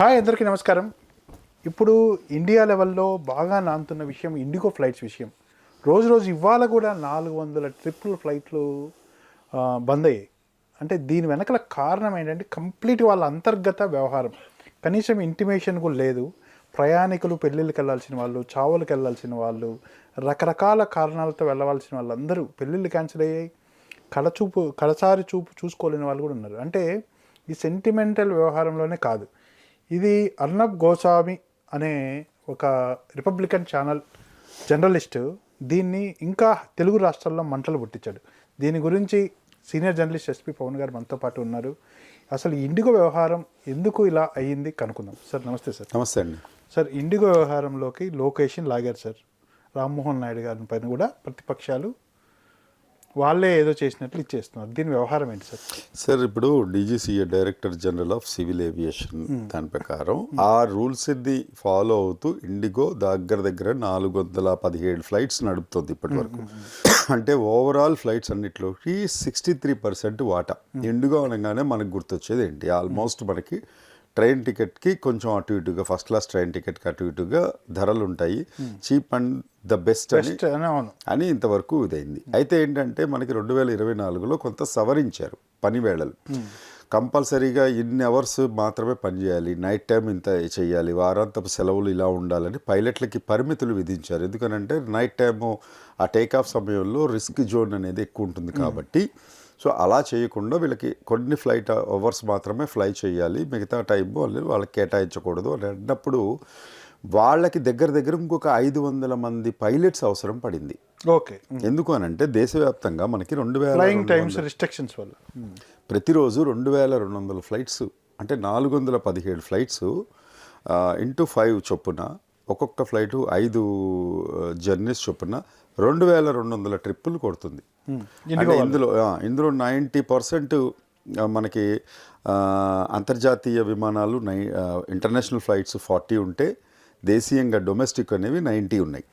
Hi అందరికీ నమస్కారం. ఇప్పుడు ఇండియా లెవెల్లో బాగా నాంతున్న విషయం ఇండిగో ఫ్లైట్స్ విషయం. రోజు రోజు ఇవాళ కూడా నాలుగు వందల ట్రిపుల్ ఫ్లైట్లు బంద్ అయ్యాయి. అంటే దీని వెనకల కారణం ఏంటంటే కంప్లీట్ వాళ్ళ అంతర్గత వ్యవహారం. కనీసం ఇంటిమేషన్ కూడా లేదు. ప్రయాణికులు పెళ్ళిళ్ళకి వెళ్ళాల్సిన వాళ్ళు చావులకు వెళ్ళాల్సిన వాళ్ళు రకరకాల కారణాలతో వెళ్ళవలసిన వాళ్ళందరూ పెళ్ళిళ్ళు క్యాన్సిల్ అయ్యాయి. కళచూపు కళసారి చూపు చూసుకోలేని వాళ్ళు కూడా ఉన్నారు. అంటే ఈ సెంటిమెంటల్ వ్యవహారంలోనే కాదు. ఇది అర్నబ్ గోస్వామి అనే ఒక రిపబ్లికన్ ఛానల్ జర్నలిస్ట్ దీన్ని ఇంకా తెలుగు రాష్ట్రాల్లో మంటలు పుట్టించాడు. దీని గురించి సీనియర్ జర్నలిస్ట్ ఎస్పి పవన్ గారు మనతో పాటు ఉన్నారు. అసలు ఇండిగో వ్యవహారం ఎందుకు ఇలా అయ్యింది కనుక్కుందాం. సార్ నమస్తే సార్. నమస్తే అండి. సార్ ఇండిగో వ్యవహారంలోకి లోకేషన్ లాగారు సార్. రామ్మోహన్ నాయుడు గారి పైన కూడా ప్రతిపక్షాలు వాళ్ళే ఏదో చేసినట్లు ఇచ్చేస్తున్నారు. దీని వ్యవహారం ఏంటి సార్? సార్ ఇప్పుడు DGCA director general of civil aviation దాని ప్రకారం ఆ రూల్స్ ది ఫాలో అవుతూ ఇండిగో దగ్గర దగ్గర నాలుగు వందల పదిహేడు ఫ్లైట్స్ నడుపుతుంది ఇప్పటి వరకు. అంటే ఓవరాల్ ఫ్లైట్స్ అన్నిట్లోకి సిక్స్టీ త్రీ పర్సెంట్ వాటా. ఇండిగో అనగానే మనకు గుర్తొచ్చేది ఏంటి? ఆల్మోస్ట్ మనకి ట్రైన్ టికెట్కి కొంచెం అటు ఇటుగా ఫస్ట్ క్లాస్ ట్రైన్ టికెట్కి అటు ఇటుగా ధరలు ఉంటాయి చీప్ అండ్ ద బెస్ట్ అని అని ఇంతవరకు ఇదైంది. అయితే ఏంటంటే మనకి రెండు వేల ఇరవై నాలుగులో కొంత సవరించారు పని వేళలు. కంపల్సరీగా ఇన్ని అవర్స్ మాత్రమే పనిచేయాలి నైట్ టైం ఇంత చేయాలి. వారాంతపు సెలవులు ఇలా ఉండాలని పైలట్లకి పరిమితులు విధించారు. ఎందుకనంటే నైట్ టైము ఆ టేక్ ఆఫ్ సమయంలో రిస్క్ జోన్ అనేది ఎక్కువ ఉంటుంది కాబట్టి సో అలా చేయకుండా వీళ్ళకి కొన్ని ఫ్లైట్ అవర్స్ మాత్రమే ఫ్లై చేయాలి. మిగతా టైం వాళ్ళు వాళ్ళకి కేటాయించకూడదు అని అన్నప్పుడు వాళ్ళకి దగ్గర దగ్గర ఇంకొక ఐదు వందల మంది పైలట్స్ అవసరం పడింది. ఓకే. ఎందుకు అని అంటే దేశవ్యాప్తంగా మనకి రెండు వేల టైమ్స్ రిస్ట్రిక్షన్స్ వల్ల. ప్రతిరోజు రెండు వేల రెండు వందల ఫ్లైట్స్ అంటే నాలుగు వందల పదిహేడు ఫ్లైట్స్ ఇంటూ ఫైవ్ చొప్పున ఒక్కొక్క ఫ్లైట్ ఐదు జర్నీస్ చొప్పున రెండు వేల రెండు వందల ట్రిప్పులు కొడుతుంది. అంటే ఇందులో ఇందులో నైంటీ పర్సెంట్ మనకి అంతర్జాతీయ విమానాలు నై ఇంటర్నేషనల్ ఫ్లైట్స్ ఫార్టీ ఉంటే దేశీయంగా డొమెస్టిక్ అనేవి నైంటీ ఉన్నాయి.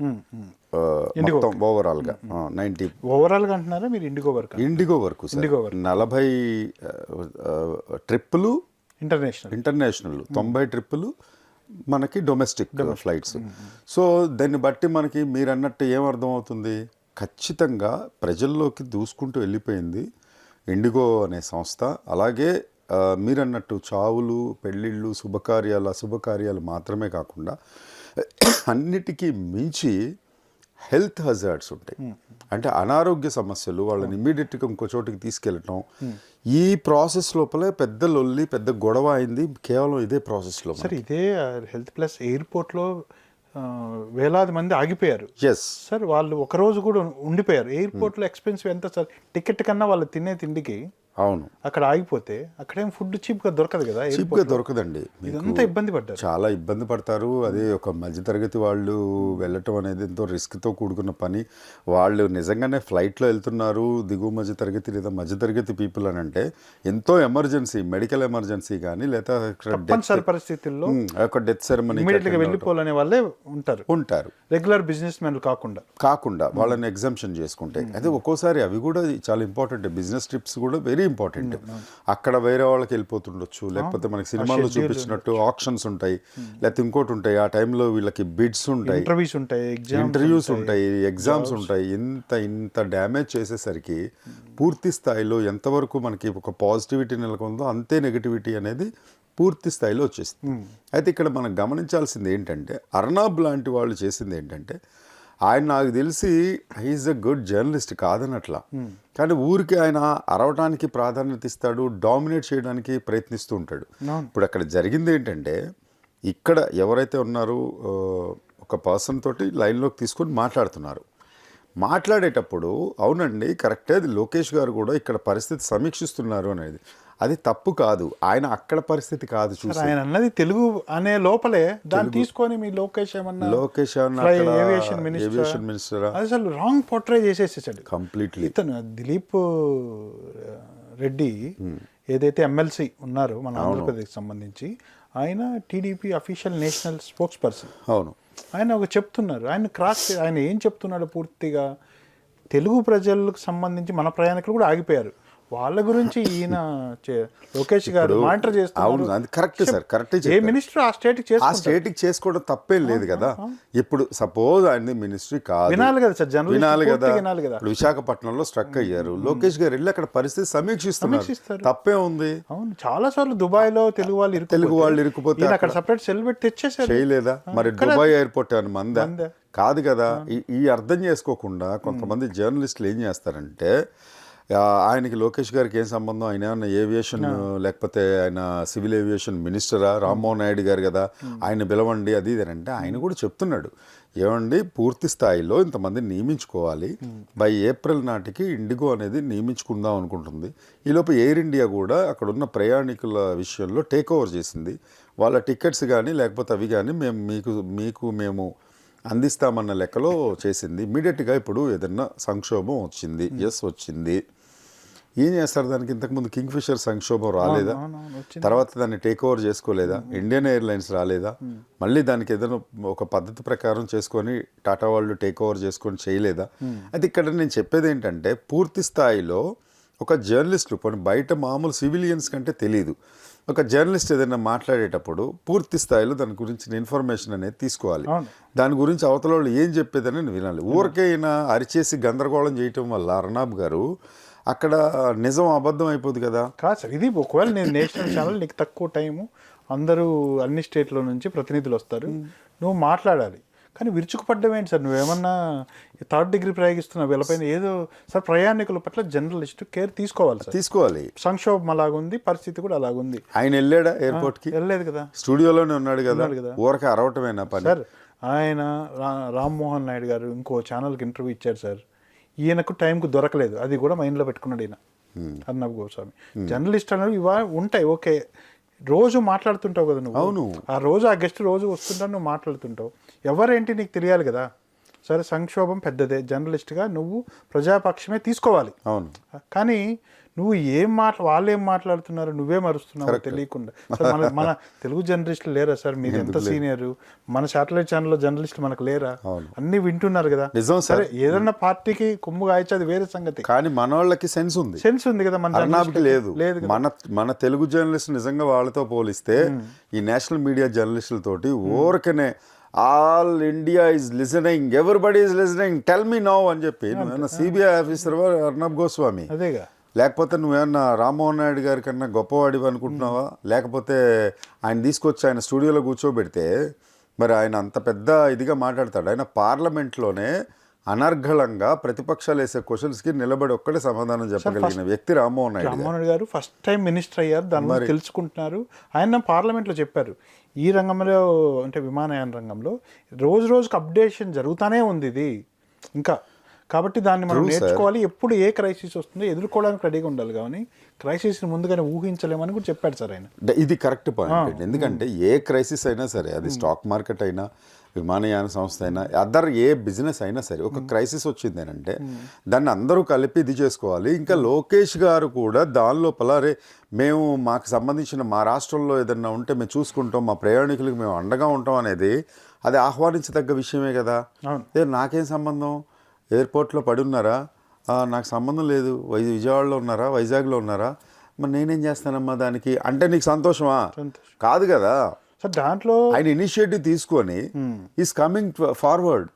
మొత్తం ఓవరాల్గా. నైంటీ ఓవరాల్గా అంటున్నారా మీరు ఇండిగో వర్క్ ఇండిగో వరకు. ఇండిగో నలభై ఆ, ఆ, ట్రిప్పులు ఇంటర్నేషనల్. ఇంటర్నేషనల్ తొంభై ట్రిప్పులు మనకి డొమెస్టిక్ ఫ్లైట్స్ సో దాన్ని బట్టి మనకి మీరు అన్నట్టు ఏం అర్థమవుతుంది ఖచ్చితంగా ప్రజల్లోకి దూసుకుంటూ వెళ్ళిపోయింది ఇండిగో అనే సంస్థ. అలాగే మీరు అన్నట్టు చావులు పెళ్ళిళ్ళు శుభకార్యాలు అశుభకార్యాలు మాత్రమే కాకుండా అన్నిటికీ మించి హెల్త్ హజార్డ్స్ ఉంటాయి. అంటే అనారోగ్య సమస్యలు వాళ్ళని ఇమ్మీడియట్గా ఇంకో చోటికి తీసుకెళ్ళటం. ఈ ప్రాసెస్ లోపలే పెద్ద లొల్లి పెద్ద గొడవ అయింది. కేవలం ఇదే ప్రాసెస్లో సార్ ఇదే హెల్త్ ప్లస్ ఎయిర్పోర్ట్లో వేలాది మంది ఆగిపోయారు. ఎస్ సార్ వాళ్ళు ఒక రోజు కూడా ఉండిపోయారు. ఎయిర్పోర్ట్లో ఎక్స్పెన్సివ్ ఎంత సార్? టికెట్ కన్నా వాళ్ళు తినే తిండికి అవును. అక్కడ ఆగిపోతే అక్కడేం ఫుడ్ చీప్గా దొరకదు కదా చీప్గా దొరకదండి. ఇదంతా ఇబ్బంది పడ్డారు. చాలా ఇబ్బంది పడతారు. అదే ఒక మధ్యతరగతి వాళ్ళు వెళ్ళటం అనేది ఎంతో రిస్క్తో కూడుకున్న పని. వాళ్ళు నిజంగానే ఫ్లైట్లో వెళ్తున్నారు. దిగువ మధ్యతరగతి లేదా మధ్యతరగతి పీపుల్ అని అంటే ఎంతో ఎమర్జెన్సీ మెడికల్ ఎమర్జెన్సీ కానీ లేదా తప్పనిసరి పరిస్థితుల్లో ఒక డెత్ సెరమనీ ఇమీడియట్గా వెళ్ళిపోవాలనే వాళ్ళే ఉంటారు. ఉంటారు. రెగ్యులర్ బిజినెస్ మెన్లు కాకుండా. కాకుండా వాళ్ళని ఎగ్జామ్షన్ చేసుకుంటే. అదే ఒక్కోసారి అవి కూడా చాలా ఇంపార్టెంట్ బిజినెస్ ట్రిప్స్ కూడా వెరీ ఇంపార్టెంట్. అక్కడ వేరే వాళ్ళకి వెళ్ళిపోతుండొచ్చు. లేకపోతే మనకి సినిమాలో చూపించినట్టు ఆప్షన్స్ ఉంటాయి. లేకపోతే ఇంకోటి ఉంటాయి. ఆ టైంలో వీళ్ళకి బిడ్స్ ఉంటాయి. ఇంటర్వ్యూస్ ఉంటాయి ఇంటర్వ్యూస్ ఉంటాయి ఎగ్జామ్స్ ఉంటాయి. ఇంత ఇంత డ్యామేజ్ చేసేసరికి పూర్తి స్థాయిలో ఎంతవరకు మనకి ఒక పాజిటివిటీ నెలకొందో అంతే నెగిటివిటీ అనేది పూర్తి స్థాయిలో వచ్చేస్తుంది. అయితే ఇక్కడ మనం గమనించాల్సింది ఏంటంటే అర్నాబ్ లాంటి వాళ్ళు చేసింది ఏంటంటే ఆయన నాకు తెలిసి హీఈస్ అ గుడ్ జర్నలిస్ట్ కాదనట్లా. కానీ ఊరికి ఆయన అరవటానికి ప్రాధాన్యత ఇస్తాడు డామినేట్ చేయడానికి ప్రయత్నిస్తూ ఉంటాడు. ఇప్పుడు అక్కడ జరిగింది ఏంటంటే ఇక్కడ ఎవరైతే ఉన్నారో ఒక పర్సన్ తోటి లైన్లోకి తీసుకొని మాట్లాడుతున్నారు. మాట్లాడేటప్పుడు అవునండి కరెక్టే అది లోకేష్ గారు కూడా ఇక్కడ పరిస్థితి సమీక్షిస్తున్నారు అనేది. అది తప్పు కాదు. ఆయన అక్కడ పరిస్థితి కాదు చూసి ఆయన అన్నది తెలుగు అనే లోపలే. దాన్ని తీసుకొని మీ లోకేష్ ఏమన్నా లోకేష్ ఆ? అది అసలు రాంగ్ పోర్ట్రే చేసేసాడు కంప్లీట్లీ ఇతను దిలీప్ రెడ్డి ఏదైతే ఎమ్మెల్సీ ఉన్నారో మన ఆంధ్రప్రదేశ్ సంబంధించి ఆయన TDP official national spokesperson అవును. ఆయన ఒక చెప్తున్నారు. ఆయన క్రాస్ ఆయన ఏం చెప్తున్నాడు పూర్తిగా తెలుగు ప్రజలకు సంబంధించి మన ప్రయాణికులు కూడా ఆగిపోయారు. వాళ్ళ గురించి ఈయన లోకేష్ గారు మానిటర్ అవును చేస్తున్నారు. అది కరెక్టే సార్ కరెక్టే ఏ మినిస్టర్ ఆ స్టేట్ ఆ స్టేట్కి చేసుకోవడం తప్పేం లేదు కదా. ఇప్పుడు సపోజ్ ఆయన మినిస్ట్రీ కాదు. వినాలి కదా సార్ జనరల్ వినాలి కదా. వినాలి కదా. ఇప్పుడు విశాఖపట్నంలో స్ట్రక్ అయ్యారు. లోకేష్ గారు వెళ్ళి అక్కడ పరిస్థితి సమీక్షిస్తున్నారు. తప్పే ఉంది. అవును చాలా సార్లు దుబాయ్లో తెలుగు వాళ్ళు తెలుగు వాళ్ళు ఇరుక్కుపోతే అక్కడ సపరేట్ సెల్ పెట్టి తెచ్చేసారు చేయలేదా? మరి దుబాయ్ ఎయిర్పోర్ట్ అని మంద? కాదు కదా. ఈ- అర్థం చేసుకోకుండా కొంతమంది జర్నలిస్టులు ఏం చేస్తారంటే ఆయనకి లోకేష్ గారికి ఏం సంబంధం? ఆయన ఏమన్నా ఏవియేషన్ లేకపోతే ఆయన సివిల్ ఏవియేషన్ మినిస్టరా రామ్మోహన్ నాయుడు గారు కదా ఆయన పిలవండి అది ఇది అని. అంటే ఆయన కూడా చెప్తున్నాడు. ఏమండి పూర్తి స్థాయిలో ఇంతమందిని నియమించుకోవాలి. బై ఏప్రిల్ నాటికి ఇండిగో అనేది నియమించుకుందాం అనుకుంటుంది. ఈలోపు ఎయిర్ ఇండియా కూడా అక్కడ ఉన్న ప్రయాణికుల విషయంలో టేక్ ఓవర్ చేసింది. వాళ్ళ టికెట్స్ కానీ లేకపోతే అవి కానీ మేము మీకు మీకు మేము అందిస్తామన్న లెక్కలో చేసింది. ఇమీడియట్గా ఇప్పుడు ఏదన్నా సంక్షోభం వచ్చింది. ఎస్ వచ్చింది. ఏం చేస్తారు దానికి? ఇంతకుముందు కింగ్ ఫిషర్ సంక్షోభం రాలేదా. తర్వాత దాన్ని టేక్ ఓవర్ చేసుకోలేదా? ఇండియన్ ఎయిర్లైన్స్ రాలేదా? మళ్ళీ దానికి ఏదైనా ఒక పద్ధతి ప్రకారం చేసుకొని టాటా వాళ్ళు టేక్ ఓవర్ చేసుకొని చేయలేదా? అయితే ఇక్కడ నేను చెప్పేది ఏంటంటే పూర్తి స్థాయిలో ఒక జర్నలిస్టులు కొన్ని బయట మామూలు సివిలియన్స్ కంటే తెలియదు ఒక జర్నలిస్ట్ ఏదైనా మాట్లాడేటప్పుడు పూర్తి స్థాయిలో దాని గురించిన ఇన్ఫర్మేషన్ అనేది తీసుకోవాలి. దాని గురించి అవతల వాళ్ళు ఏం చెప్పేదని వినాలి. ఊరికే ఈయన అరిచేసి గందరగోళం చేయటం వల్ల అర్నాబ్ గారు అక్కడ నిజం అబద్ధం అయిపోదు కదా. కాదు సార్ ఇది ఒకవేళ నేను నేషనల్ ఛానల్ నీకు తక్కువ టైము అందరూ అన్ని స్టేట్ల నుంచి ప్రతినిధులు వస్తారు. నువ్వు మాట్లాడాలి. కానీ విరుచుకుపడ్డం ఏంటి సార్? నువ్వేమన్నా థర్డ్ డిగ్రీ ప్రయోగిస్తున్నావు వీళ్ళపైన ఏదో సార్ ప్రయాణికుల పట్ల జర్నలిస్ట్ కేర్ తీసుకోవాలి సార్. తీసుకోవాలి. సంక్షోభం అలాగుంది పరిస్థితి కూడా అలాగుంది. ఆయన వెళ్ళాడా ఎయిర్పోర్ట్కి వెళ్ళలేదు కదా. స్టూడియోలోనే ఉన్నాడు కదా. ఊరక అరవటమేనా పని? సార్ ఆయన రామ్మోహన్ నాయుడు గారు ఇంకో ఛానల్కి ఇంటర్వ్యూ ఇచ్చారు సార్. ఈయనకు టైంకు దొరకలేదు. అది కూడా మైండ్లో పెట్టుకున్నాడు ఈయన. అర్నబ్ గోస్వామి. జర్నలిస్ట్ అనేవి ఇవా ఉంటాయి ఓకే. రోజు మాట్లాడుతుంటావు కదా నువ్వు. అవును. ఆ రోజు ఆ గెస్ట్ రోజు వస్తుంటా నువ్వు మాట్లాడుతుంటావు. ఎవరేంటి నీకు తెలియాలి కదా? సరే సంక్షోభం పెద్దదే. జర్నలిస్ట్గా నువ్వు ప్రజాపక్షమే తీసుకోవాలి. అవును. కానీ నువ్వు ఏం మాట్లా వాళ్ళు ఏం మాట్లాడుతున్నారు నువ్వే మరుస్తున్నావు తెలియకుండా. మన మన తెలుగు జర్నలిస్టులు లేరా సార్? మీరు ఎంత సీనియర్? మన శాటిలైట్ ఛానల్లో జర్నలిస్టులు మనకు లేరా? అన్ని వింటున్నారు కదా. నిజం సార్. ఏదన్నా పార్టీకి కొమ్ము కాయచ్చు అది వేరే సంగతి. కానీ మన వాళ్ళకి సెన్స్ ఉంది. సెన్స్ ఉంది కదా మన లేదు. లేదు మన మన తెలుగు జర్నలిస్ట్ నిజంగా వాళ్ళతో పోలిస్తే ఈ నేషనల్ మీడియా జర్నలిస్టులతోటి ఊరకనే all India is listening everybody is listening tell me no అని చెప్పి సిబిఐ ఆఫీసర్ అర్నబ్ గోస్వామి. అదేగా. లేకపోతే నువ్వేమన్నా రామ్మోహన్ నాయుడు గారి కన్నా గొప్పవాడివి అనుకుంటున్నావా? లేకపోతే ఆయన తీసుకొచ్చి ఆయన స్టూడియోలో కూర్చోబెడితే మరి ఆయన అంత పెద్ద ఇదిగా మాట్లాడతాడు. ఆయన పార్లమెంట్లోనే అనర్ఘళంగా ప్రతిపక్షాలు వేసే క్వశ్చన్స్కి నిలబడి ఒక్కడే సమాధానం చెప్పగలిగిన వ్యక్తి రామ్మోహన్ నాయుడు గారు. రామ్మోహన్ గారు ఫస్ట్ టైం మినిస్టర్ అయ్యారు. దాని తెలుసుకుంటున్నారు. ఆయన పార్లమెంట్లో చెప్పారు. ఈ రంగంలో అంటే విమానయాన రంగంలో రోజు రోజుకి అప్డేషన్ జరుగుతూనే ఉంది ఇది. ఇంకా కాబట్టి దాన్ని మనం నేర్చుకోవాలి. ఎప్పుడు ఏ క్రైసిస్ వస్తుందో ఎదుర్కోవడానికి రెడీగా ఉండాలి. కానీ క్రైసిస్ ముందుగానే ఊహించలేమని కూడా చెప్పాడు సార్ ఆయన. ఇది కరెక్ట్ పాయింట్ ఎందుకంటే ఏ క్రైసిస్ అయినా సరే అది స్టాక్ మార్కెట్ అయినా విమానయాన సంస్థ అయినా అదర్ ఏ బిజినెస్ అయినా సరే ఒక క్రైసిస్ వచ్చింది అని అంటే దాన్ని అందరూ కలిపి ఇది చేసుకోవాలి. ఇంకా లోకేష్ గారు కూడా దాని లోపల మేము మాకు సంబంధించిన మా రాష్ట్రంలో ఏదన్నా ఉంటే మేము చూసుకుంటాం మా ప్రయాణికులకు మేము అండగా ఉంటాం అనేది అది ఆహ్వానించదగ్గ విషయమే కదా. నాకేం సంబంధం? ఎయిర్పోర్ట్లో పడి ఉన్నారా? "ఆ, నాకు సంబంధం లేదు. వై విజయవాడలో ఉన్నారా? వైజాగ్లో ఉన్నారా? మరి నేనేం చేస్తానమ్మా దానికి? అంటే నీకు సంతోషమా? సంతోషం. కాదు కదా. సార్ దాంట్లో ఆయన ఇనిషియేటివ్ తీసుకొని ఈస్ కమింగ్ ఫార్వర్డ్.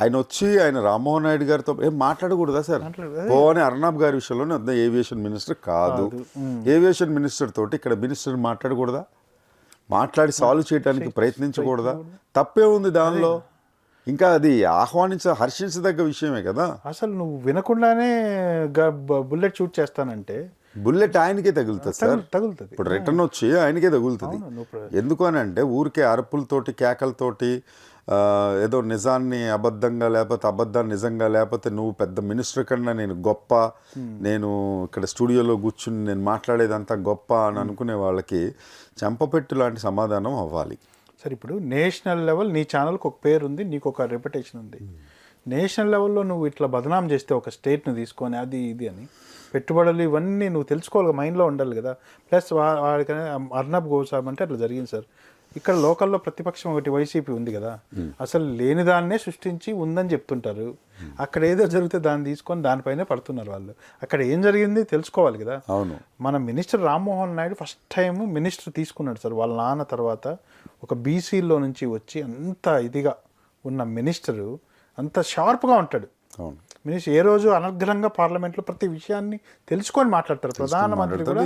ఆయన వచ్చి ఆయన రామ్మోహన్ నాయుడు గారితో ఏం మాట్లాడకూడదా సార్? ఓ అని అర్నాబ్ గారి విషయంలోనే వద్ద? ఏవియేషన్ మినిస్టర్ కాదు. ఏవియేషన్ మినిస్టర్ తోటి ఇక్కడ మినిస్టర్ మాట్లాడకూడదా? మాట్లాడి సాల్వ్ చేయడానికి ప్రయత్నించకూడదా? తప్పే ఉంది దానిలో. ఇంకా అది ఆహ్వానించ హర్షించదగ్గ విషయమే కదా. అసలు నువ్వు వినకుండానే బుల్లెట్ షూట్ చేస్తానంటే బుల్లెట్ ఆయనకే తగులుతుంది సార్. తగులు- తగులుతుంది. ఇప్పుడు రిటర్న్ వచ్చి ఆయనకే తగులుతుంది. ఎందుకు అని అంటే ఊరికే అరుపులతోటి కేకలతోటి ఏదో నిజాన్ని అబద్ధంగా లేకపోతే అబద్ధాన్ని నిజంగా లేకపోతే నువ్వు పెద్ద మినిస్టర్ కన్నా నేను గొప్ప నేను ఇక్కడ స్టూడియోలో కూర్చుని నేను మాట్లాడేదంతా గొప్ప అని అనుకునే వాళ్ళకి చెంపపెట్టు లాంటి సమాధానం అవ్వాలి. సరే ఇప్పుడు నేషనల్ లెవెల్ నీ ఛానల్కి ఒక పేరు ఉంది నీకు ఒక రెప్యుటేషన్ ఉంది. నేషనల్ లెవెల్లో నువ్వు ఇట్లా బదనాం చేస్తే ఒక స్టేట్ని తీసుకొని అది ఇది అని పెట్టుబడులు ఇవన్నీ నువ్వు తెలుసుకోవాలి మైండ్లో ఉండాలి కదా. ప్లస్ వా వాడికనే అర్నబ్ గోసాబ్ అంటే అట్లా జరిగింది సార్. ఇక్కడ లోకల్లో ప్రతిపక్షం ఒకటి వైసీపీ ఉంది కదా. అసలు లేని దాన్నే సృష్టించి ఉందని చెప్తుంటారు. అక్కడ ఏదో జరిగితే దాన్ని తీసుకొని దానిపైనే పడుతున్నారు వాళ్ళు. అక్కడ ఏం జరిగింది తెలుసుకోవాలి కదా. అవును. మన minister Rammohan Naidu first time minister తీసుకున్నాడు సార్ వాళ్ళ నాన్న తర్వాత. ఒక బీసీలో నుంచి వచ్చి అంత ఇదిగా ఉన్న మినిస్టరు అంత షార్ప్గా ఉంటాడు. మినిస్టర్ ఏ రోజు అనర్గళంగా పార్లమెంట్లో ప్రతి విషయాన్ని తెలుసుకొని మాట్లాడతారు. ప్రధానమంత్రి కూడా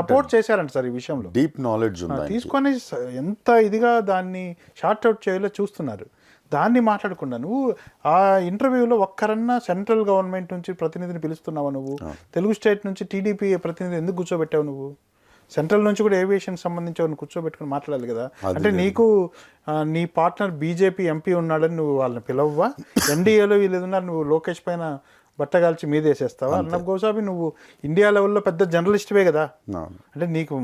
సపోర్ట్ చేశారంట సార్ ఈ విషయంలో. Deep knowledge. తీసుకొని ఎంత ఇదిగా దాన్ని షార్ట్ అవుట్ చేయాలో చూస్తున్నారు. దాన్ని మాట్లాడకుండా నువ్వు ఆ ఇంటర్వ్యూలో ఒక్కరన్నా సెంట్రల్ గవర్నమెంట్ నుంచి ప్రతినిధిని పిలుస్తున్నావా నువ్వు? తెలుగు స్టేట్ నుంచి టీడీపీ ప్రతినిధి ఎందుకు కూర్చోబెట్టావు నువ్వు? సెంట్రల్ నుంచి కూడా ఏవియేషన్ సంబంధించి ఎవరిని కూర్చోబెట్టుకుని మాట్లాడాలి కదా? అంటే నీకు నీ పార్ట్నర్ బీజేపీ ఎంపీ ఉన్నాడని నువ్వు వాళ్ళని పిలవ్వా? ఎన్డీఏలో వీళ్ళు ఉన్నారు నువ్వు లోకేష్ పైన బట్టగాల్చి మీదేసేస్తావా? అర్ణబ్ గోసాబి నువ్వు ఇండియా లెవెల్లో పెద్ద జర్నలిస్ట్వే కదా. అంటే నీకు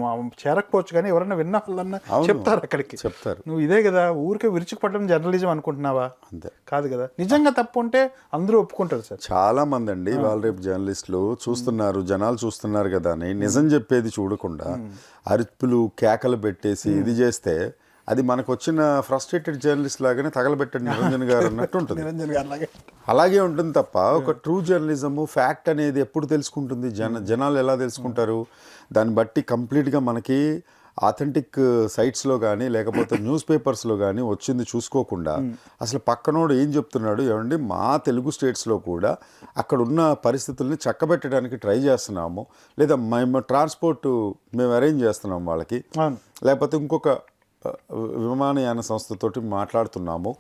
చేరకపోవచ్చు కానీ ఎవరన్నా విన్న వాళ్ళన్నా చెప్తారు అక్కడికి. చెప్తారు. నువ్వు ఇదే కదా ఊరికే విరుచుకుపడడం జర్నలిజం అనుకుంటున్నావా? అంతే. కాదు కదా. నిజంగా తప్పు ఉంటే అందరూ ఒప్పుకుంటారు సార్. చాలా మంది అండి వాళ్ళ రేపు జర్నలిస్టులు చూస్తున్నారు జనాలు చూస్తున్నారు కదా అని. నిజం చెప్పేది చూడకుండా అరుపులు కేకలు పెట్టేసి ఇది చేస్తే అది మనకు వచ్చిన ఫ్రస్ట్రేటెడ్ జర్నలిస్ట్ లాగానే తగలబెట్టండి నిరంజన్ గారు అన్నట్టు ఉంటుంది. నిరంజన్ గారు అలాగే అలాగే ఉంటుంది తప్ప ఒక ట్రూ జర్నలిజము ఫ్యాక్ట్ అనేది ఎప్పుడు తెలుసుకుంటుంది? జన జనాలు ఎలా తెలుసుకుంటారు? దాన్ని బట్టి కంప్లీట్గా మనకి ఆథెంటిక్ సైట్స్లో కానీ లేకపోతే న్యూస్ పేపర్స్లో కానీ వచ్చింది చూసుకోకుండా అసలు పక్కనోడు ఏం చెప్తున్నాడు? ఏమండి మా తెలుగు స్టేట్స్లో కూడా అక్కడ ఉన్న పరిస్థితుల్ని చక్కబెట్టడానికి ట్రై చేస్తున్నాము. లేదా మేము ట్రాన్స్పోర్ట్ మేము అరేంజ్ చేస్తున్నాం వాళ్ళకి. లేకపోతే ఇంకొక విమానయాన సంస్థతోటి మాట్లాడుతున్నాము.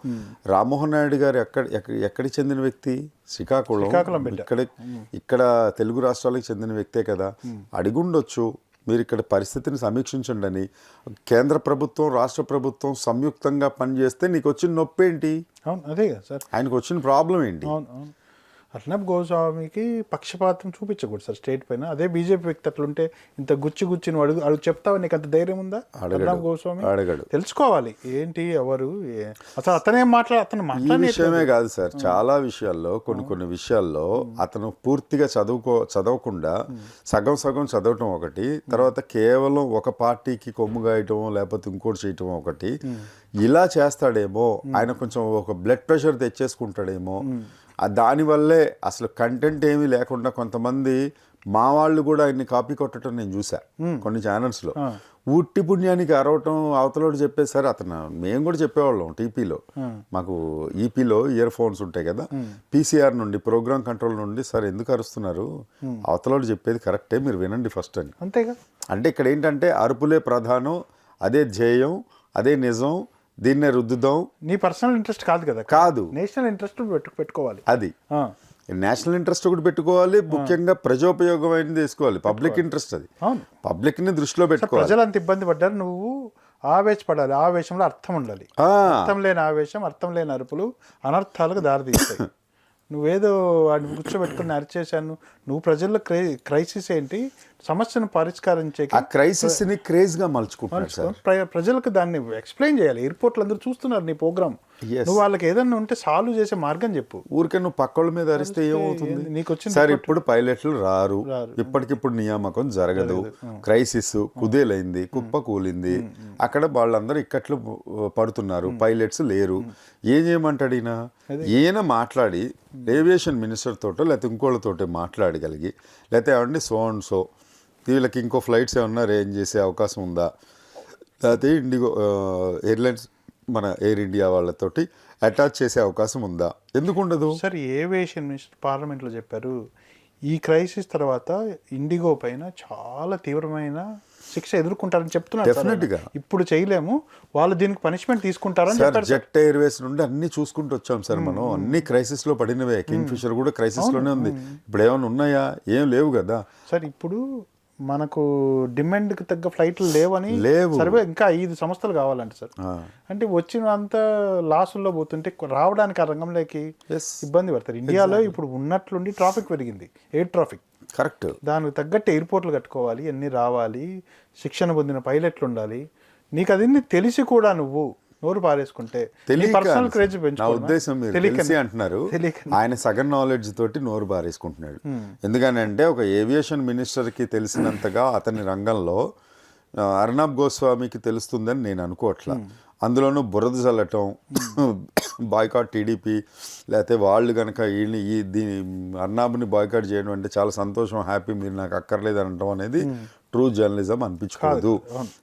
రామ్మోహన్ నాయుడు గారు ఎక్కడ ఎక్క- ఎక్కడికి చెందిన వ్యక్తి? శ్రీకాకుళం. ఇక్కడ ఇక్కడ తెలుగు రాష్ట్రాలకు చెందిన వ్యక్తే కదా. అడిగుండొచ్చు. మీరు ఇక్కడ పరిస్థితిని సమీక్షించండి అని కేంద్ర ప్రభుత్వం రాష్ట్ర ప్రభుత్వం సంయుక్తంగా పనిచేస్తే నీకు వచ్చిన నొప్పి ఏంటి అవును అదే కదా సార్. ఆయనకు వచ్చిన ప్రాబ్లం ఏంటి అర్ణబ్ గోస్వామికి పక్షపాతం చూపించకూడదు సార్ స్టేట్ పైన. అదే బీజేపీ వ్యక్తి అట్లుంటే ఇంత గుచ్చి గుచ్చి నువ్వు అడుగు అడుగు చెప్తావా? నీకు అంత ధైర్యం ఉందా. అర్ణబ్ గోస్వామి? అడగడు. తెలుసుకోవాలి. ఏంటి ఎవరు అసలు అతనేం మాట్లాడ అతను విషయమే కాదు సార్. చాలా విషయాల్లో కొన్ని కొన్ని విషయాల్లో అతను పూర్తిగా చదువుకో చదవకుండా సగం సగం చదవటం ఒకటి తర్వాత కేవలం ఒక పార్టీకి కొమ్ము గాయటం లేకపోతే ఇంకోటి చేయటం ఒకటి ఇలా చేస్తాడేమో ఆయన కొంచెం ఒక బ్లడ్ ప్రెషర్ తెచ్చేసుకుంటాడేమో దానివల్లే అసలు కంటెంట్ ఏమీ లేకుండా కొంతమంది మా వాళ్ళు కూడా ఆయన్ని కాపీ కొట్టడం నేను చూసా కొన్ని ఛానల్స్లో ఉట్టి పుణ్యానికి అరవటం అవతలోడు చెప్పేసరి అతను మేము కూడా చెప్పేవాళ్ళం టీపీలో మాకు ఈపీలో ఇయర్ ఫోన్స్ ఉంటాయి కదా. పీసీఆర్ నుండి ప్రోగ్రామ్ కంట్రోల్ నుండి సార్ ఎందుకు అరుస్తున్నారు? అవతలోడు చెప్పేది కరెక్టే మీరు వినండి ఫస్ట్ అని. అంతేగా. అంటే ఇక్కడ ఏంటంటే అరుపులే ప్రధానం అదే ధ్యేయం అదే నిజం దీన్నే రుద్దుదాం. నీ పర్సనల్ ఇంట్రెస్ట్ కాదు కదా కాదు. నేషనల్ ఇంట్రెస్ట్ పెట్టు పెట్టుకోవాలి. అది. నేషనల్ ఇంట్రెస్ట్ ఒకటి పెట్టుకోవాలి ముఖ్యంగా ప్రజోపయోగమైనది తీసుకోవాలి. పబ్లిక్ ఇంట్రెస్ట్ అది. పబ్లిక్ని దృష్టిలో పెట్టుకోవాలి. ప్రజలు అంత ఇబ్బంది పడ్డారు. నువ్వు ఆవేశపడాలి. ఆవేశంలో అర్థం ఉండాలి. అర్థం లేని ఆవేశం అర్థం లేని అరుపులు అనర్థాలకు దారితీస్తాయి. నువ్వేదో వాడిని కూర్చోబెట్టుకుని అరిచేశాను. నువ్వు ప్రజల్లో క్రై క్రైసిస్ ఏంటి? సమస్యను పరిష్కరించేకి ఆ క్రైసిస్ని క్రేజ్గా మలుచుకుంటున్నారు సార్. ప్ర- ప్రజలకు దాన్ని ఎక్స్ప్లెయిన్ చేయాలి. ఎయిర్పోర్ట్లు అందరూ చూస్తున్నారు నీ ప్రోగ్రామ్. నువ్వు వాళ్ళకి ఏదన్నా ఉంటే సాల్వ్ చేసే మార్గం చెప్పు. ఊరికే నువ్వు పక్కోళ్ళ మీద అరిస్తే ఏమవుతుంది? నీకు వచ్చిన సార్ ఇప్పుడు పైలట్లు రారు. రారు. ఇప్పటికిప్పుడు నియామకం జరగదు. క్రైసిస్ కుదేలైంది కుప్ప కూలింది. అక్కడ వాళ్ళందరూ ఇక్కట్లు పడుతున్నారు. పైలట్స్ లేరు. ఏం చేయమంటాడు ఈయన ఈయన మాట్లాడి ఏవియేషన్ మినిస్టర్ తోటో లేకపోతే ఇంకోళ్ళతోటి మాట్లాడగలిగి లేకపోతే ఏమండి సో అండ్ సో వీళ్ళకి ఇంకో ఫ్లైట్స్ ఏమన్నా అరేంజ్ చేసే అవకాశం ఉందా? లేకపోతే ఇండిగో ఎయిర్లైన్స్ మన ఎయిర్ ఇండియా వాళ్ళతోటి అటాచ్ చేసే అవకాశం ఉందా? ఎందుకు ఉండదు సార్ ఏవియేషన్ మినిస్టర్ పార్లమెంట్లో చెప్పారు ఈ క్రైసిస్ తర్వాత ఇండిగో పైన చాలా తీవ్రమైన శిక్ష ఎదుర్కొంటారని చెప్తున్నారు సార్ ఆయన. Definitely గా. ఇప్పుడు చేయలేము వాళ్ళు దీనికి పనిష్మెంట్ తీసుకుంటారని సార్. జెట్ ఎయిర్వేస్ నుండి అన్ని చూసుకుంటూ వచ్చాం సార్ మనం. అన్ని క్రైసిస్లో పడినవే. కింగ్ ఫిషర్ కూడా క్రైసిస్లోనే ఉంది. ఇప్పుడు ఏమైనా ఉన్నాయా? ఏం లేవు కదా. సార్ ఇప్పుడు మనకు డిమాండ్కి తగ్గ ఫ్లైట్లు లేవని లేవు. సర్వే ఇంకా ఐదు సంస్థలు కావాలంట సార్. అంటే వచ్చినంత లాసుల్లో పోతుంటే రావడానికి ఆ రంగంలోకి ఇబ్బంది పడతారు. ఇండియాలో ఇప్పుడు ఉన్నట్లుండి ట్రాఫిక్ పెరిగింది. Air traffic. కరెక్ట్. దానికి తగ్గట్టు ఎయిర్పోర్ట్లు కట్టుకోవాలి అన్నీ రావాలి శిక్షణ పొందిన పైలట్లు ఉండాలి. నీకు అది తెలిసి కూడా నువ్వు నోరు పారేసుకుంటే పర్సనల్ క్రేజ్. నా ఉద్దేశం మీరు తెలిసి అంటున్నారు. ఆయన సగం నాలెడ్జ్ తోటి నోరు బారేసుకుంటున్నాడు ఎందుకనంటే ఒక ఏవియేషన్ మినిస్టర్కి తెలిసినంతగా అతని రంగంలో అర్ణబ్ గోస్వామికి తెలుస్తుందని నేను అనుకోవట్లా. అందులోనూ బురద చల్లటం బాయ్కాట్ టీడీపీ లేకపోతే వాళ్ళు కనుక వీళ్ళని ఈ దీని అర్నాబ్ని బాయ్కాట్ చేయడం అంటే చాలా సంతోషం హ్యాపీ మీరు నాకు అక్కర్లేదు అనటం అనేది ట్రూ జర్నలిజం అనిపించుకోదు.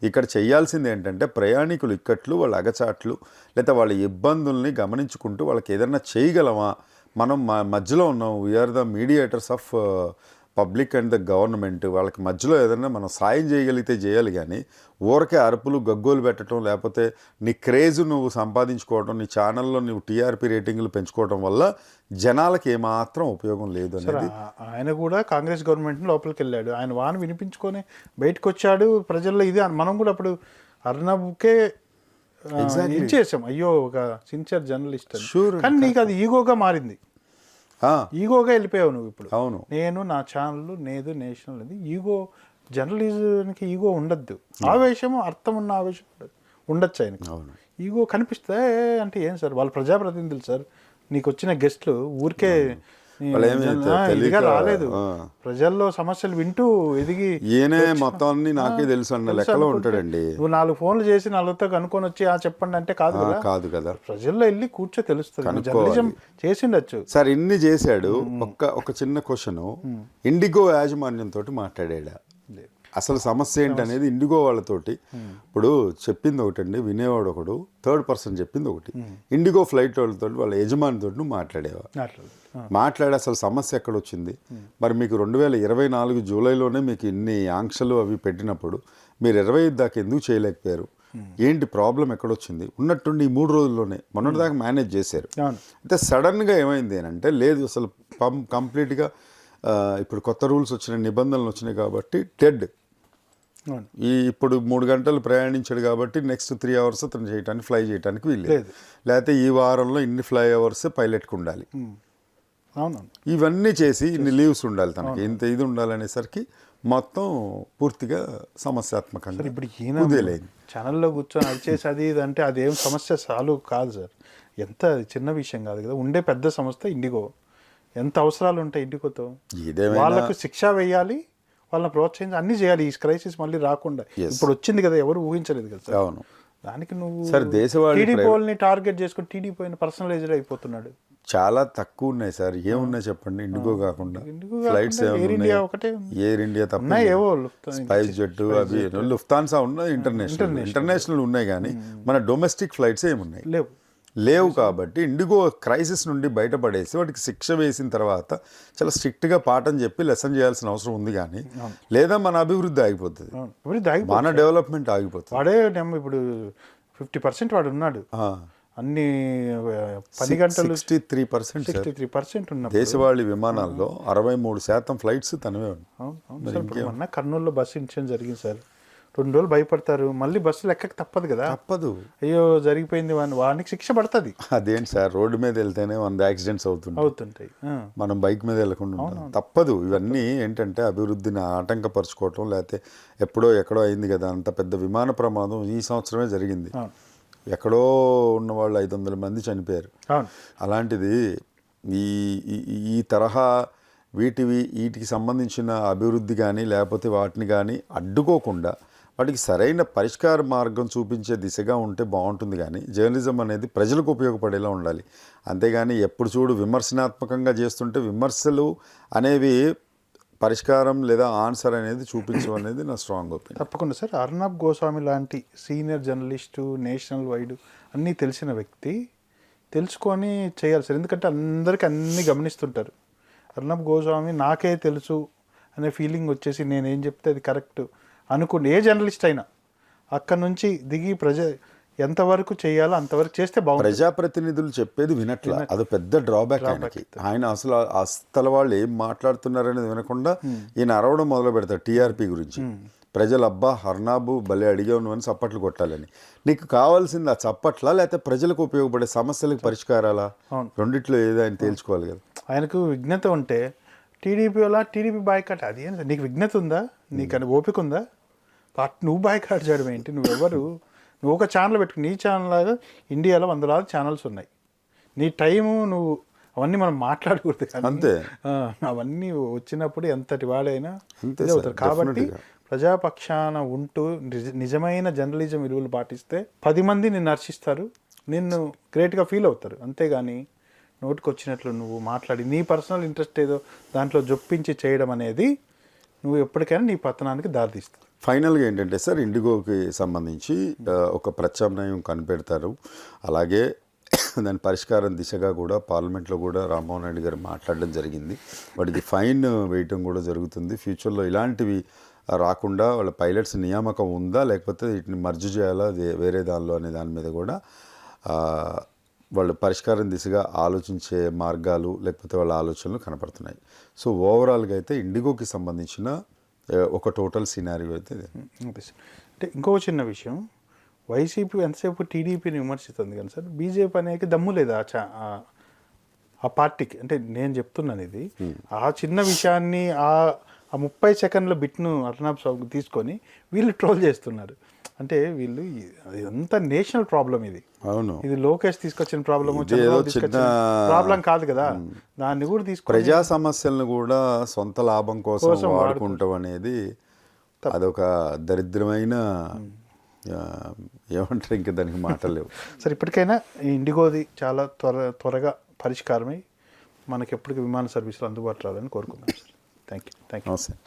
ఇక్కడ చేయాల్సింది ఏంటంటే ప్రయాణికులు ఇక్కట్లు వాళ్ళ అగచాట్లు లేదా వాళ్ళ ఇబ్బందుల్ని గమనించుకుంటూ వాళ్ళకి ఏదైనా చేయగలమా? మనం మధ్యలో ఉన్నాం we are the mediators of public and the government వాళ్ళకి మధ్యలో ఏదైనా మనం సాయం చేయగలిగితే చేయాలి కానీ ఊరకే అరుపులు గగ్గోలు పెట్టడం లేకపోతే నీ క్రేజ్ నువ్వు సంపాదించుకోవడం నీ ఛానల్లో నువ్వు టీఆర్పీ రేటింగ్లు పెంచుకోవడం వల్ల జనాలకి ఏమాత్రం ఉపయోగం లేదు అనేది ఆయన కూడా కాంగ్రెస్ గవర్నమెంట్ లోపలికి వెళ్ళాడు. ఆయన వాన వినిపించుకొని బయటకు వచ్చాడు. ప్రజల్లో ఇది అని మనం కూడా అప్పుడు అర్ణబ్కే ఆ, ఇచ్చేసాం అయ్యో ఒక సిన్సియర్ జర్నలిస్ట్. కానీ నీకు అది ఈగోగా మారింది. ఈగోగా వెళ్ళిపోయావు నువ్వు ఇప్పుడు. అవును. నేను నా ఛానల్ నేదు నేషనల్ అది ఈగో జర్నలిజంకి ఈగో ఉండద్దు. ఆవేశము అర్థం ఉన్న ఆవేశం ఉండొచ్చు ఆయనకి. అవును. ఈగో కనిపిస్తే అంటే ఏం సార్? వాళ్ళ ప్రజాప్రతినిధులు సార్ నీకు వచ్చిన గెస్ట్లు ఊరికే రాలేదు. ప్రజల్లో సమస్యలు వింటూ ఎదిగి ఈయనే మొత్తం అన్ని నాకే తెలుసు అన్న లెక్కలో ఉంటాడండి. నువ్వు నాలుగు ఫోన్లు చేసి నలుగురితో కనుక్కొని వచ్చి ఆ చెప్పండి అంటే కాదు కదా. కాదు కదా. ప్రజల్లో వెళ్ళి కూర్చో తెలుస్తుంది. జర్నలిజం చేసిండొచ్చు. సార్ ఇన్ని చేశాడు. ఒక్క ఒక చిన్న క్వశ్చన్. ఇండిగో యాజమాన్యంతో మాట్లాడాడా? లేదు. అసలు సమస్య ఏంటనేది ఇండిగో వాళ్ళతోటి. ఇప్పుడు చెప్పింది ఒకటండి వినేవాడు ఒకడు థర్డ్ పర్సన్ చెప్పింది ఒకటి. ఇండిగో ఫ్లైట్ వాళ్ళతో వాళ్ళ యజమానితో మాట్లాడేవా. మాట్లాడే. అసలు సమస్య ఎక్కడ వచ్చింది మరి మీకు రెండు వేల ఇరవై నాలుగు జూలైలోనే మీకు ఇన్ని ఆంక్షలు అవి పెట్టినప్పుడు మీరు ఇరవై ఐదు దాకా ఎందుకు చేయలేకపోయారు? ఏంటి ప్రాబ్లం ఎక్కడొచ్చింది? ఉన్నట్టుండి ఈ మూడు రోజుల్లోనే మొన్నటిదాకా మేనేజ్ చేశారు. అయితే సడన్గా ఏమైంది అంటే లేదు అసలు పం కంప్లీట్గా ఇప్పుడు కొత్త రూల్స్ వచ్చినాయి నిబంధనలు వచ్చినాయి కాబట్టి టెడ్ ఈ ఇప్పుడు మూడు గంటలు ప్రయాణించాడు కాబట్టి నెక్స్ట్ త్రీ అవర్స్ అతను చేయడానికి ఫ్లై చేయడానికి వీల్లేదు. లేదు. లేకపోతే ఈ వారంలో ఇన్ని ఫ్లై అవర్స్ పైలట్కి ఉండాలి. అవునవును ఇవన్నీ చేసి ఇన్ని లీవ్స్ ఉండాలి తనకి. ఇంత ఇది ఉండాలనేసరికి మొత్తం పూర్తిగా సమస్యాత్మకంగా ఇప్పుడు కుదేలైంది. ఛానల్లో కూర్చొని అది చేసి అది ఇది అంటే అదేం సమస్య సాల్వ్ కాదు సార్. ఎంత చిన్న విషయం కాదు కదా. ఉండే పెద్ద సంస్థ ఇండిగో. ఎంత అవసరాలు ఉంటాయి ఇండిగోతో? వాళ్ళకు శిక్ష వేయాలి వాళ్ళని ప్రోత్సహించి అన్ని చేయాలి. ఈ క్రైసిస్ మళ్ళీ రాకుండా. ఇప్పుడు వచ్చింది కదా ఎవరు ఊహించలేదు కదా సార్. అవును. దానికి నువ్వు సార్, దేశవాళీ టీడీపీ టార్గెట్ చేసుకుని టీడీపీ పర్సనలైజ్డ్ అయిపోతున్నాడు. చాలా తక్కువ ఉన్నాయి సార్. ఏమున్నాయి చెప్పండి? ఇండిగో కాకుండా. ఫ్లైట్స్ ఎయిర్ ఇండియా తప్ప ఏవో స్పైస్ జెట్ అవి లుఫ్తాన్సా ఉన్నాయి ఇంటర్నేషనల్ ఇంటర్నేషనల్ ఉన్నాయి కానీ మన డొమెస్టిక్ ఫ్లైట్స్ ఏమున్నాయి? లేవు. లేవు కాబట్టి ఇండిగో క్రైసిస్ నుండి బయటపడేసి వాటికి శిక్ష వేసిన తర్వాత చాలా స్ట్రిక్ట్గా పాఠం చెప్పి లెసన్ చేయాల్సిన అవసరం ఉంది కానీ లేదా మన అభివృద్ధి ఆగిపోతుంది. దాగి మన డెవలప్మెంట్ ఆగిపోతుంది. వాడే ఇప్పుడు ఫిఫ్టీ పర్సెంట్ వాడు ఉన్నాడు. అన్ని పది గంటలు sixty three percent sixty three percent ఉన్నప్పుడు. దేశవాళీ విమానాల్లో అరవై మూడు శాతం ఫ్లైట్స్ తనవే ఉన్నాయి కర్నూలులో బస్సు ఇన్సిడెంట్ జరిగింది సార్. రెండు రోజులు భయపడతారు. మళ్ళీ బస్సులు ఎక్కక తప్పదు కదా. తప్పదు. అయ్యో జరిగిపోయింది వాడిని వాడికి శిక్ష పడుతుంది. అదేంటి సార్ రోడ్డు మీద వెళ్తేనే వంద యాక్సిడెంట్స్ అవుతుంటాయి. ఆ. మనం బైక్ మీద వెళ్ళకుండా తప్పదు. ఇవన్నీ ఏంటంటే అభివృద్ధిని ఆటంకపరుచుకోవటం లేకపోతే ఎప్పుడో ఎక్కడో అయింది కదా అంత పెద్ద విమాన ప్రమాదం ఈ సంవత్సరమే జరిగింది. ఎక్కడో ఉన్న వాళ్ళు ఐదు వందల మంది చనిపోయారు. అలాంటిది ఈ- ఈ తరహా వీటివి వీటికి సంబంధించిన అభివృద్ధి కానీ లేకపోతే వాటిని కానీ అడ్డుకోకుండా వాటికి సరైన పరిష్కార మార్గం చూపించే దిశగా ఉంటే బాగుంటుంది కానీ జర్నలిజం అనేది ప్రజలకు ఉపయోగపడేలా ఉండాలి. అంతేగాని ఎప్పుడు చూడు విమర్శనాత్మకంగా చేస్తుంటే విమర్శలు అనేవి పరిష్కారం లేదా ఆన్సర్ అనేది చూపించడం అనేది నా స్ట్రాంగ్ ఒపీనియన్. తప్పకుండా సార్. అర్ణబ్ గోస్వామి లాంటి సీనియర్ జర్నలిస్టు నేషనల్ వైడ్ అన్నీ తెలిసిన వ్యక్తి తెలుసుకొని చేయాలి సార్. ఎందుకంటే అందరికీ అన్నీ గమనిస్తుంటారు. అర్ణబ్ గోస్వామి నాకే తెలుసు అనే ఫీలింగ్ వచ్చేసి నేనేం చెప్తే అది కరెక్ట్. అనుకుని ఏ జర్నలిస్ట్ అయినా అక్కడ నుంచి దిగి ప్రజ ఎంతవరకు చేయాలో అంతవరకు చేస్తే బాగుంటుంది. ప్రజాప్రతినిధులు చెప్పేది వినట్ల. అది పెద్ద డ్రాబ్యాక్ ఆయనకి. ఆయన అసలు ఆ అస్తల వాళ్ళు ఏం మాట్లాడుతున్నారనేది వినకుండా ఈయన అరవడం మొదలు పెడతారు టీఆర్పీ గురించి. ప్రజలు అబ్బా హర్నాబు భలే అడిగా ఉన్నవని చప్పట్లు కొట్టాలని. నీకు కావాల్సింది ఆ చప్పట్ల లేకపోతే ప్రజలకు ఉపయోగపడే సమస్యలకు పరిష్కారాలా. రెండిట్లో ఏదో ఆయన తేల్చుకోవాలి కదా. ఆయనకు విజ్ఞత ఉంటే టీడీపీ వల్ల టీడీపీ బాయ్కాట్ అది ఏంటి నీకు విజ్ఞత ఉందా? నీకు అని ఓపిక ఉందా? పార్టీ నువ్వు బాయ్కాట్ చేయడం ఏంటి? నువ్వెవరు? నువ్వు ఒక ఛానల్ పెట్టుకుని నీ ఛానల్ లాగా ఇండియాలో వందలాది ఛానల్స్ ఉన్నాయి. నీ టైము నువ్వు అవన్నీ మనం మాట్లాడకూడదు అంతే. అవన్నీ వచ్చినప్పుడు ఎంతటి వాడైనా అవుతారు. కాబట్టి. ప్రజాపక్షాన ఉంటూ నిజ నిజమైన జర్నలిజం విలువలు పాటిస్తే పది మంది నిన్ను హర్షిస్తారు. నిన్ను గ్రేట్గా ఫీల్ అవుతారు. అంతేగాని నోటికి వచ్చినట్లు నువ్వు మాట్లాడి నీ పర్సనల్ ఇంట్రెస్ట్ ఏదో దాంట్లో జొప్పించి చేయడం అనేది నువ్వు ఎప్పటికైనా నీ పతనానికి దారితీస్తుంది. ఫైనల్గా ఏంటంటే సార్ ఇండిగోకి సంబంధించి ఒక ప్రత్యామ్నాయం కనిపెడతారు. అలాగే దాని పరిష్కారం దిశగా కూడా పార్లమెంట్లో కూడా రామ్మోహన్ రెడ్డి గారు మాట్లాడడం జరిగింది. వాటికి ఫైన్ వేయటం కూడా జరుగుతుంది. ఫ్యూచర్లో ఇలాంటివి రాకుండా వాళ్ళ పైలట్స్ నియామకం ఉందా లేకపోతే వీటిని మర్జు చేయాలా వేరే దానిలో అనే దాని మీద కూడా వాళ్ళు పరిష్కారం దిశగా ఆలోచించే మార్గాలు లేకపోతే వాళ్ళ ఆలోచనలు కనపడుతున్నాయి. సో ఓవరాల్గా అయితే ఇండిగోకి సంబంధించిన ఒక టోటల్ సినారియో అయితే అంటే ఇంకో చిన్న విషయం. వైసీపీ ఎంతసేపు టీడీపీని విమర్శిస్తుంది కానీ సార్? బీజేపీ అనేది దమ్ము లేదు ఆ పార్టీకి. అంటే నేను చెప్తున్నాను ఇది. ఆ చిన్న విషయాన్ని ఆ ఆ ముప్పై సెకండ్ల బిట్ను అర్ణాబ్ తీసుకొని వీళ్ళు ట్రోల్ చేస్తున్నారు. అంటే వీళ్ళు ఎంత నేషనల్ ప్రాబ్లం ఇది. అవును. ఇది లోకేష్ తీసుకొచ్చిన చిన్న- ప్రాబ్లం కాదు కదా. దాన్ని కూడా తీసుకొని ప్రజా సమస్యలను కూడా సొంత లాభం కోసం వాడుకుంటాం అనేది అదొక దరిద్రమైన ఏమంటారు ఇంకా దానికి మాటలేవు సరే ఇప్పటికైనా ఈ ఇండిగోది చాలా త్వర త్వరగా పరిష్కారమై మనకి ఎప్పటికీ విమాన సర్వీసులు అందుబాటులో రావాలని కోరుకున్నాం sir thank you thank you